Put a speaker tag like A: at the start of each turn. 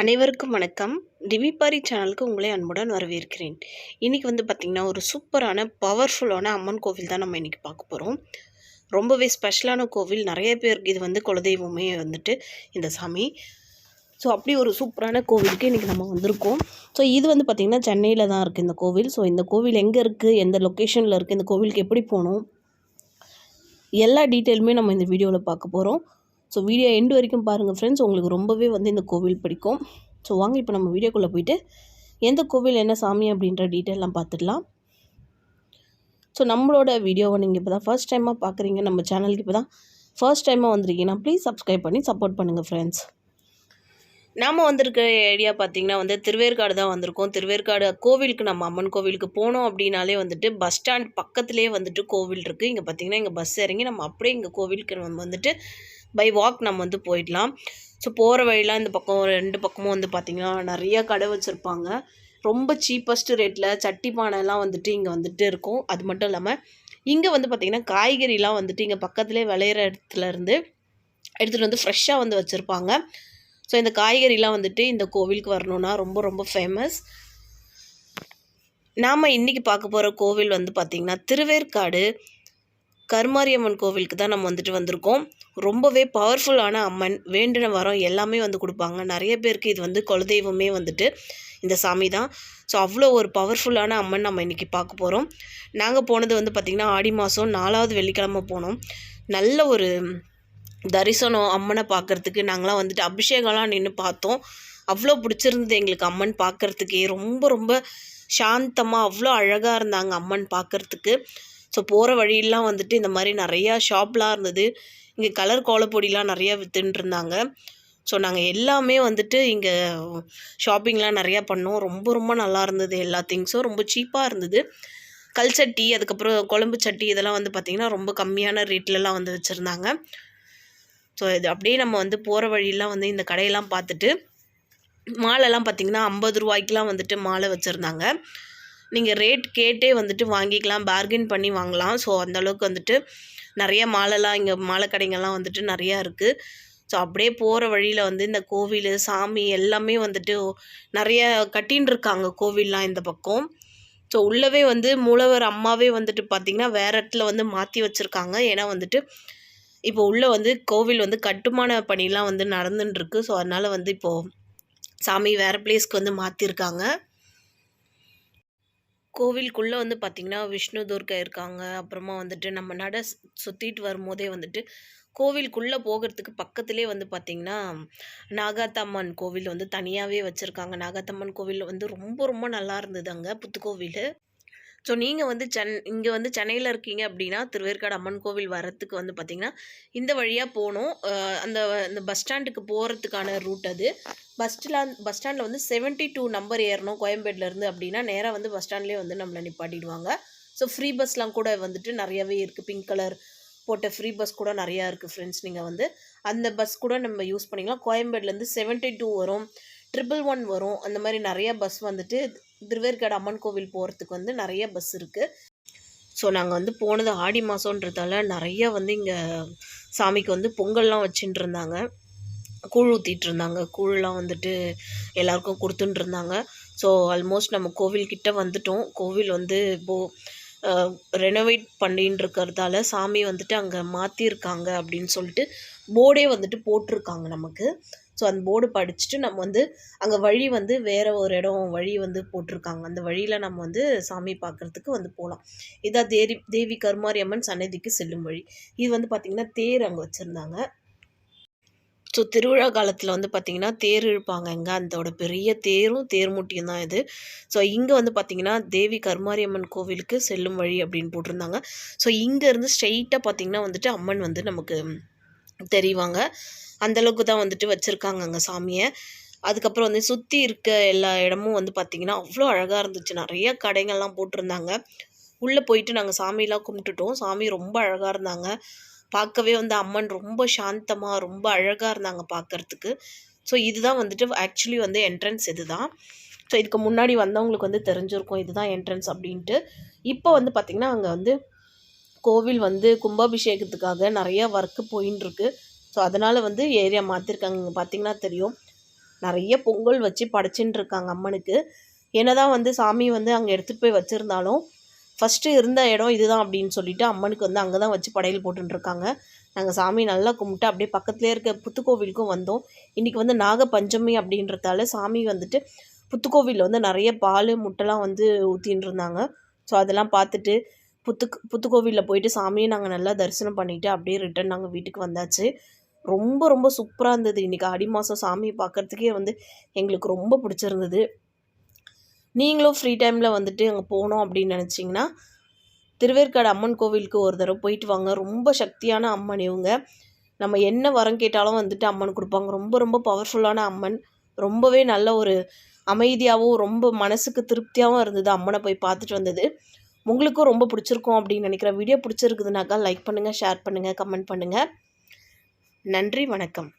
A: அனைவருக்கும் வணக்கம். திவிபாரி சேனலுக்கு உங்களை அன்புடன் வரவேற்கிறேன். இன்றைக்கி வந்து பார்த்திங்கன்னா ஒரு சூப்பரான பவர்ஃபுல்லான அம்மன் கோவில் தான் நம்ம இன்றைக்கி பார்க்க போகிறோம் ரொம்பவே ஸ்பெஷலான கோவில். நிறைய பேருக்கு இது வந்து குலதெய்வமே வந்துட்டு இந்த சாமி. ஸோ அப்படி ஒரு சூப்பரான கோவிலுக்கு இன்றைக்கி நம்ம வந்திருக்கோம். ஸோ இது வந்து பார்த்திங்கன்னா சென்னையில் தான் இருக்குது இந்த கோவில். ஸோ இந்த கோவில் எங்கே இருக்குது எந்த லொக்கேஷனில் இருக்குது இந்த கோவிலுக்கு எப்படி போகணும் எல்லா டீட்டெயிலுமே நம்ம இந்த வீடியோவில் பார்க்க போகிறோம் ஸோ வீடியோ எண்டு வரைக்கும் பாருங்கள் ஃப்ரெண்ட்ஸ் உங்களுக்கு ரொம்பவே வந்து இந்த கோவில் பிடிக்கும். ஸோ வாங்க இப்போ நம்ம வீடியோக்குள்ளே போயிட்டு எந்த கோவில் என்ன சாமி அப்படின்ற டீட்டெயிலாம் பார்த்துடலாம் ஸோ நம்மளோட வீடியோவை நீங்கள் இப்போ தான் ஃபர்ஸ்ட் டைமாக பார்க்குறீங்க நம்ம சேனலுக்கு இப்போ தான் ஃபர்ஸ்ட் டைமாக வந்திருக்கீங்கன்னா ப்ளீஸ் சப்ஸ்கிரைப் பண்ணி சப்போர்ட் பண்ணுங்கள் ஃப்ரெண்ட்ஸ் நாம் வந்திருக்க ஏரியா பார்த்திங்கன்னா வந்து திருவேற்காடு தான் வந்திருக்கோம். திருவேற்காடு கோவிலுக்கு நம்ம அம்மன் கோவிலுக்கு போனோம் அப்படின்னாலே வந்துட்டு பஸ் ஸ்டாண்ட் பக்கத்துலேயே வந்துட்டு கோவில் இருக்குது இங்கே பார்த்திங்கன்னா இங்கே பஸ் இறங்கி நம்ம அப்படியே இங்கே கோவிலுக்கு நம்ம வந்துட்டு பை வாக் நம்ம வந்து போயிடலாம். ஸோ போகிற வழியெலாம் இந்த பக்கம் ரெண்டு பக்கமும் வந்து பார்த்திங்கன்னா நிறைய கடை வச்சுருப்பாங்க. ரொம்ப சீப்பஸ்ட் ரேட்டில் சட்டி பானைலாம் வந்துட்டு இங்கே வந்துட்டு இருக்கும். அது மட்டும் இல்லாமல் இங்கே வந்து பார்த்திங்கன்னா காய்கறிலாம் வந்துட்டு இங்கே பக்கத்துலேயே விளையிற இடத்துலேருந்து எடுத்துகிட்டு வந்து ஃப்ரெஷ்ஷாக வந்து வச்சுருப்பாங்க. ஸோ இந்த காய்கறிலாம் வந்துட்டு இந்த கோவிலுக்கு வரணுன்னா ரொம்ப ரொம்ப ஃபேமஸ் நாம் இன்றைக்கி பார்க்க போகிற கோவில் வந்து பார்த்திங்கன்னா திருவேற்காடு கருமாரியம்மன் கோவிலுக்கு தான் நம்ம வந்துட்டு வந்திருக்கோம். ரொம்பவே பவர்ஃபுல்லான அம்மன் வேண்டின வரம் எல்லாமே வந்து கொடுப்பாங்க. நிறைய பேருக்கு இது வந்து குலதெய்வமே வந்துட்டு இந்த சாமி தான். ஸோ அவ்வளோ ஒரு பவர்ஃபுல்லான அம்மன் நம்ம இன்றைக்கி பார்க்க போகிறோம் நாங்கள் போனது வந்து பார்த்திங்கன்னா ஆடி மாதம் நாலாவது வெள்ளிக்கிழமை போனோம். நல்ல ஒரு தரிசனம் அம்மனை பார்க்குறதுக்கு நாங்களாம் வந்துட்டு அபிஷேகம்லாம் நின்று பார்த்தோம். அவ்வளோ பிடிச்சிருந்தது எங்களுக்கு அம்மன் பார்க்குறதுக்கே. ரொம்ப ரொம்ப சாந்தமாக அவ்வளோ அழகாக இருந்தாங்க அம்மன் பார்க்குறதுக்கு. ஸோ போகிற வழியெல்லாம் வந்துட்டு இந்த மாதிரி நிறையா ஷாப்லாம் இருந்தது. இங்கே கலர் கோலப்பொடிலாம் நிறையா விற்றுன்னு இருந்தாங்க ஸோ நாங்கள் எல்லாமே வந்துட்டு இங்கே ஷாப்பிங்லாம் நிறையா பண்ணோம். ரொம்ப ரொம்ப நல்லா இருந்தது எல்லா திங்ஸும் ரொம்ப சீப்பாக இருந்தது. கல் சட்டி அதுக்கப்புறம் குழம்பு சட்டி இதெல்லாம் வந்து பார்த்திங்கன்னா ரொம்ப கம்மியான ரேட்லலாம் வந்து வச்சுருந்தாங்க. ஸோ இது அப்படியே நம்ம வந்து போகிற வழியெல்லாம் வந்து இந்த கடையெல்லாம் பார்த்துட்டு மாலைலாம் பார்த்திங்கன்னா ஐம்பது ரூபாய்க்கெலாம் வந்துட்டு மாலை வச்சுருந்தாங்க. நீங்கள் ரேட் கேட்டே வந்துட்டு வாங்கிக்கலாம் பார்கென் பண்ணி வாங்கலாம். ஸோ அந்தளவுக்கு வந்துட்டு நிறைய மாலைலாம் இங்கே மாலை கடைங்கள்லாம் வந்துட்டு நிறையா இருக்குது ஸோ அப்படியே போகிற வழியில் வந்து இந்த கோவில் சாமி எல்லாமே வந்துட்டு நிறைய கட்டின்னு இருக்காங்க கோவில்லாம் இந்த பக்கம். ஸோ உள்ளவே வந்து மூலவர் அம்மாவே வந்துட்டு பார்த்திங்கன்னா வேற இடத்துல வந்து மாற்றி வச்சுருக்காங்க. ஏன்னா வந்துட்டு இப்போ உள்ளே வந்து கோவில் வந்து கட்டுமான பணிலாம் வந்து நடந்துட்டுருக்கு ஸோ அதனால் வந்து இப்போது சாமி வேறு பிளேஸ்க்கு வந்து மாற்றிருக்காங்க கோவிலுக்குள்ளே வந்து பார்த்திங்கன்னா விஷ்ணு துர்கா இருக்காங்க. அப்புறமா வந்துட்டு நம்ம நட சுற்றிட்டு வரும்போதே வந்துட்டு கோவிலுக்குள்ளே போகிறதுக்கு பக்கத்துலேயே வந்து பார்த்திங்கன்னா நாகாத்தம்மன் கோவில் வந்து தனியாகவே வச்சுருக்காங்க. நாகாத்தம்மன் கோவில் வந்து ரொம்ப ரொம்ப நல்லா இருந்தது அங்கே புத்துக்கோவில் ஸோ நீங்கள் வந்து சென் இங்கே வந்து சென்னையில் இருக்கீங்க அப்படின்னா திருவேற்காடு அம்மன் கோவில் வரத்துக்கு வந்து பார்த்திங்கன்னா இந்த வழியாக போகணும். அந்த அந்த பஸ் ஸ்டாண்டுக்கு போகிறதுக்கான ரூட் அது. பஸ் ஸ்டாண்ட் பஸ் ஸ்டாண்டில் வந்து செவன்ட்டி டூ நம்பர் ஏறணும் கோயம்பேட்டிலேருந்து அப்படின்னா நேராக வந்து பஸ் ஸ்டாண்ட்லேயே வந்து நம்மளை நிப்பாட்டிடுவாங்க. ஸோ ஃப்ரீ பஸ்லாம் கூட வந்துட்டு நிறையவே இருக்குது பிங்க் கலர் போட்ட ஃப்ரீ பஸ் கூட நிறையா இருக்குது ஃப்ரெண்ட்ஸ் நீங்கள் வந்து. அந்த பஸ் கூட நம்ம யூஸ் பண்ணிக்கலாம். கோயம்பேட்லேருந்து செவன்ட்டி டூ வரும். ட்ரிபிள் ஒன் வரும். அந்த மாதிரி நிறைய பஸ் வந்துட்டு திருவேற்காடு அம்மன் கோவில் போகிறதுக்கு வந்து நிறைய பஸ் இருக்குது ஸோ நாங்கள் வந்து போனது ஆடி மாதன்றதால நிறைய வந்து இங்கே சாமிக்கு வந்து பொங்கல்லாம் வச்சுட்டு இருந்தாங்க கூழ் ஊற்றிட்டு இருந்தாங்க கூழ்லாம் வந்துட்டு எல்லாருக்கும் கொடுத்துட்டு இருந்தாங்க ஸோ ஆல்மோஸ்ட் நம்ம கோவில்கிட்ட வந்துட்டோம். கோவில் வந்து இப்போது ரெனோவேட் பண்ணின்னு இருக்கிறதால சாமி வந்துட்டு அங்கே மாற்றிருக்காங்க அப்படின்னு சொல்லிட்டு போர்டே வந்துட்டு போட்டிருக்காங்க நமக்கு. ஸோ அந்த போர்டு படிச்சுட்டு நம்ம வந்து அங்கே வழி வந்து வேறு ஒரு இடம் வழி வந்து போட்டிருக்காங்க. அந்த வழியில் நம்ம வந்து சாமி பார்க்குறதுக்கு வந்து போகலாம் இதான் தேவி தேவி கருமாரியம்மன் சன்னதிக்கு செல்லும் வழி. இது வந்து பார்த்திங்கன்னா தேர் அங்கே வச்சுருந்தாங்க. ஸோ திருவிழா காலத்தில் வந்து பார்த்திங்கன்னா தேர் இழுப்பாங்க இங்கே. அதோட பெரிய தேரும் தேர்முட்டியும் தான் இது. ஸோ இங்கே வந்து பார்த்திங்கன்னா தேவி கருமாரியம்மன் கோவிலுக்கு செல்லும் வழி அப்படின்னு போட்டிருந்தாங்க. ஸோ இங்கேருந்து ஸ்ட்ரெயிட்டாக பார்த்திங்கன்னா வந்துட்டு அம்மன் வந்து நமக்கு தெரிவாங்க. அந்தளவுக்கு தான் வந்துட்டு வச்சுருக்காங்க அங்கே சாமியை. அதுக்கப்புறம் வந்து சுற்றி இருக்க எல்லா இடமும் வந்து பார்த்திங்கன்னா அவ்வளோ அழகாக இருந்துச்சு. நிறைய கடைகள்லாம் போட்டிருந்தாங்க. உள்ளே போயிட்டு நாங்கள் சாமியெலாம் கும்பிட்டுட்டோம். சாமி ரொம்ப அழகாக இருந்தாங்க. பார்க்கவே வந்து அம்மன் ரொம்ப சாந்தமாக ரொம்ப அழகாக இருந்தாங்க பார்க்குறதுக்கு ஸோ இதுதான் வந்துட்டு ஆக்சுவலி வந்து என்ட்ரன்ஸ் இது தான் ஸோ இதுக்கு முன்னாடி வந்தவங்களுக்கு வந்து தெரிஞ்சிருக்கும். இதுதான் என்ட்ரன்ஸ் அப்படின்ட்டு. இப்போ வந்து பார்த்திங்கன்னா அங்கே வந்து கோவில் வந்து கும்பாபிஷேகத்துக்காக நிறைய ஒர்க்கு போயின்னு இருக்கு ஸோ அதனால் வந்து ஏரியா மாற்றிருக்காங்க இங்கே பார்த்தீங்கன்னா தெரியும். நிறைய பொங்கல் வச்சு படைச்சின்னு இருக்காங்க அம்மனுக்கு. என்னதான் வந்து சாமி வந்து அங்கே எடுத்துகிட்டு போய் வச்சுருந்தாலும் ஃபஸ்ட்டு இருந்த இடம் இதுதான் அப்படின்னு சொல்லிட்டு அம்மனுக்கு வந்து அங்கே தான் வச்சு படையல் போட்டுருக்காங்க நாங்கள் சாமி நல்லா கும்பிட்டு அப்படியே பக்கத்துலேயே இருக்க புத்துக்கோவிலுக்கும் வந்தோம். இன்றைக்கி வந்து நாக பஞ்சமி அப்படின்றதால சாமி வந்துட்டு புத்துக்கோவிலில் வந்து நிறைய பால் முட்டைலாம் வந்து ஊற்றின்னு இருந்தாங்க ஸோ அதெல்லாம் பார்த்துட்டு புத்துக்கு புத்துக்கோவிலில் போயிட்டு சாமியை நாங்கள் நல்லா தரிசனம் பண்ணிவிட்டு அப்படியே ரிட்டன் நாங்கள் வீட்டுக்கு வந்தாச்சு. ரொம்ப ரொம்ப சூப்பராக இருந்தது. இன்றைக்கி ஆடி மாதம் சாமியை பார்க்குறதுக்கே வந்து எங்களுக்கு ரொம்ப பிடிச்சிருந்தது. நீங்களும் ஃப்ரீ டைமில் வந்துட்டு அங்கே போகணும் அப்படின்னு நினச்சிங்கன்னா திருவேற்காடு அம்மன் கோவிலுக்கு ஒரு தடவை போயிட்டு வாங்க. ரொம்ப சக்தியான அம்மன் இவங்க. நம்ம என்ன வரம் கேட்டாலும் வந்துட்டு அம்மன் கொடுப்பாங்க. ரொம்ப ரொம்ப பவர்ஃபுல்லான அம்மன். ரொம்பவே நல்ல ஒரு அமைதியாகவும் ரொம்ப மனசுக்கு திருப்தியாகவும் இருந்தது. அம்மனை போய் பார்த்துட்டு வந்தது. உங்களுக்கும் ரொம்ப பிடிச்சிருக்கும் அப்படின்னு நினைக்கிறேன் வீடியோ பிடிச்சிருக்குதுனாக்கா லைக் பண்ணுங்கள் ஷேர் பண்ணுங்கள் கமெண்ட் பண்ணுங்கள் நன்றி வணக்கம்.